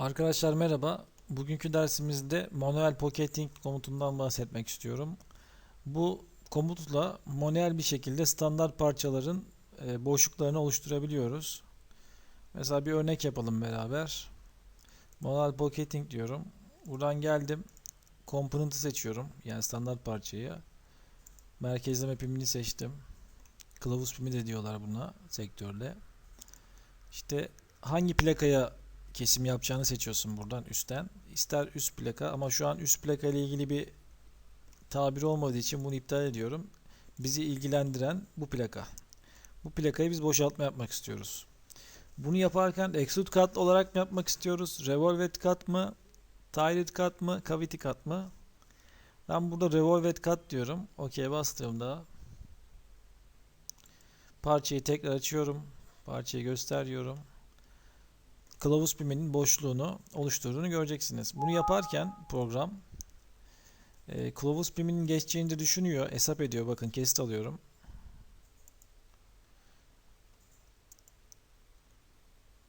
Arkadaşlar merhaba. Bugünkü dersimizde manuel pocketing komutundan bahsetmek istiyorum. Bu komutla manuel bir şekilde standart parçaların e, boşluklarını oluşturabiliyoruz. Mesela bir örnek yapalım beraber. Manuel pocketing diyorum. Buradan geldim. Component'ı seçiyorum. Yani standart parçayı. Merkezleme pimini seçtim. Kılavuz pimi de diyorlar buna sektörde. İşte hangi plakaya kesim yapacağını seçiyorsun buradan üstten. İster üst plaka ama şu an üst plaka ile ilgili bir tabir olmadığı için bunu iptal ediyorum. Bizi ilgilendiren bu plaka. Bu plakayı biz boşaltma yapmak istiyoruz. Bunu yaparken extrude cut olarak mı yapmak istiyoruz? Revolved cut mı? Tiled cut mı? Cavity cut mı? Ben burada revolved cut diyorum. OK bastığımda parçayı tekrar açıyorum. Parçayı gösteriyorum kılavuz pimenin boşluğunu oluşturduğunu göreceksiniz. Bunu yaparken program e, kılavuz piminin geçeceğini de düşünüyor, hesap ediyor. Bakın kesit alıyorum.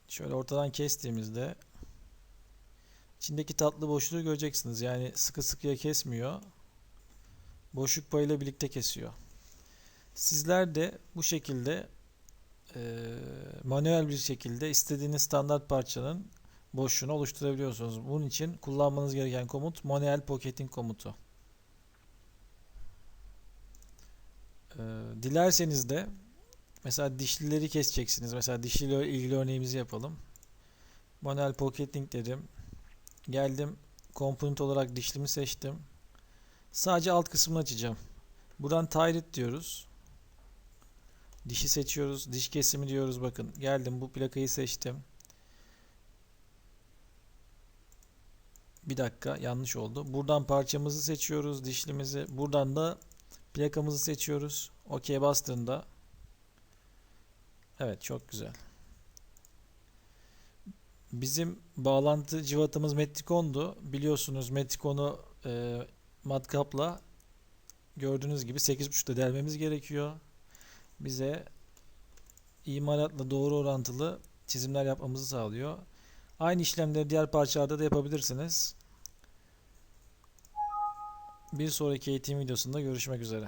Şöyle ortadan kestiğimizde içindeki tatlı boşluğu göreceksiniz. Yani sıkı sıkıya kesmiyor. Boşluk payıyla birlikte kesiyor. Sizler de bu şekilde e, manuel bir şekilde istediğiniz standart parçanın boşluğunu oluşturabiliyorsunuz. Bunun için kullanmanız gereken komut manuel pocketing komutu. E, dilerseniz de mesela dişlileri keseceksiniz. Mesela dişliyle ilgili örneğimizi yapalım. Manuel pocketing dedim. Geldim komponent olarak dişlimi seçtim. Sadece alt kısmını açacağım. Buradan Tired diyoruz. Dişi seçiyoruz. Diş kesimi diyoruz. Bakın geldim bu plakayı seçtim. Bir dakika yanlış oldu. Buradan parçamızı seçiyoruz. Dişlimizi. Buradan da plakamızı seçiyoruz. OK bastığında Evet çok güzel. Bizim bağlantı cıvatamız Metrikon'du. Biliyorsunuz Metrikon'u e, matkapla gördüğünüz gibi 8.5'da delmemiz gerekiyor bize imalatla doğru orantılı çizimler yapmamızı sağlıyor. Aynı işlemleri diğer parçalarda da yapabilirsiniz. Bir sonraki eğitim videosunda görüşmek üzere.